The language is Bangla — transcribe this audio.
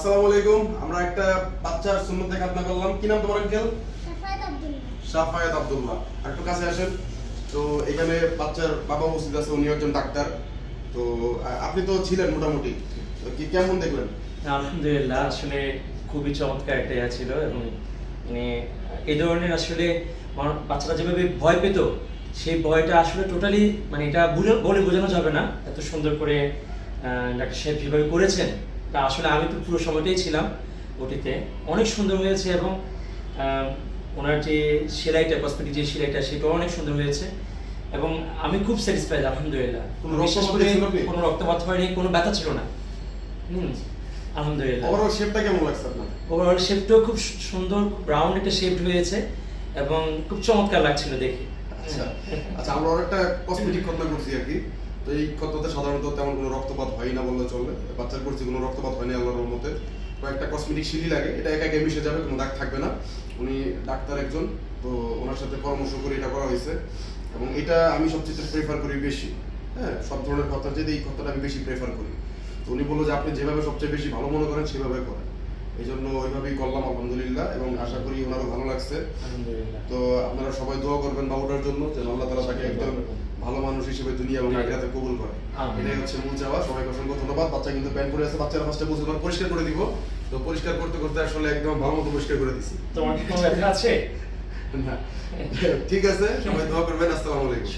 আসসালামু আলাইকুম। আমরা একটা বাচ্চার সুন্নতে খাতনা করলাম। কি নাম তোমার আঙ্কেল? সাফায়াত আব্দুল্লাহ। আব্দুল্লাহ। একটু কাছে আসেন। তো এখানে বাচ্চার বাবা উপস্থিত আছে উনি একজন ডাক্তার। তো আপনি তো ছিলেন মোটামুটি। কি কেমন দেখলেন? আলহামদুলিল্লাহ আসলে খুবই চমৎকার একটা ইয়া ছিল এবং মানে এই ধরনের আসলে বাচ্চারা যেভাবে ভয় পেত সেই ভয়টা আসলে টোটালি মানে এটা বলে বোঝানো যাবে না। এত সুন্দর করে ডাক্তার সাহেব যেভাবে করেছেন তা আসলে আমি তো পুরো সময়টাই ছিলাম ওটিতে। অনেক সুন্দর হয়েছে এবং ওনার যে সেলাইটা কসমেটিক যে সেলাইটা সেটাও অনেক সুন্দর হয়েছে। এবং আমি খুব স্যাটিসফাইড আলহামদুলিল্লাহ। রক্তপাত করে? কোনো রক্তপাত হয়নি কোনো ব্যথা ছিল না। হুম আলহামদুলিল্লাহ। ওভারঅল শেপটা কেমন লাগছে আপনার? ওভারঅল শেপটাও খুব সুন্দর রাউন্ড একটা শেপ হয়েছে এবং খুব চমৎকার লাগছিল দেখে। আচ্ছা আচ্ছা আমরা একটা কসমেটিক খতনা করছি আর কি। তো এই খতনাতে সাধারণত তেমন কোনো রক্তপাত হয় না বললে চলবে। বাচ্চার করছি কোনো রক্তপাত হয়নি আল্লাহর রহমতে। কয়েকটা কসমেটিক সিলি লাগে এটা একা একা মিশে যাবে কোনো দাগ থাকবে না। উনি ডাক্তার একজন তো ওনার সাথে পরামর্শ করে এটা করা হয়েছে। এবং এটা আমি সবচেয়ে প্রেফার করি বেশি। হ্যাঁ সব ধরনের কথা যদি এই কথাটা আমি বেশি প্রেফার করি। তো উনি বলল যে আপনি যেভাবে সবচেয়ে বেশি ভালো মনে করেন সেভাবে করেন। এই জন্য ওইভাবেই করলাম আলহামদুলিল্লাহ। এবং আশা করি ওনারও ভালো লাগছে। তো আপনারা সবাই দোয়া করবেন বাবুটার জন্য যেন আল্লাহ তালা তাকে একদম হিসেবে দুনিয়া এবং আখিরাতে কবুল করে। এটাই হচ্ছে মূল চাওয়া। সবাইকে অসংখ্য ধন্যবাদ। বাচ্চা কিন্তু প্যান্ট পরে আছে বাচ্চারা ফার্স্টে পার পরিষ্কার করে দিব। তো পরিষ্কার করতে করতে আসলে একদম ভালো মতো পরিষ্কার করে দিছি। তোমার কি কোনো ব্যথা আছে? না। ঠিক আছে সবাই দোয়া করবেন। আসসালামু আলাইকুম।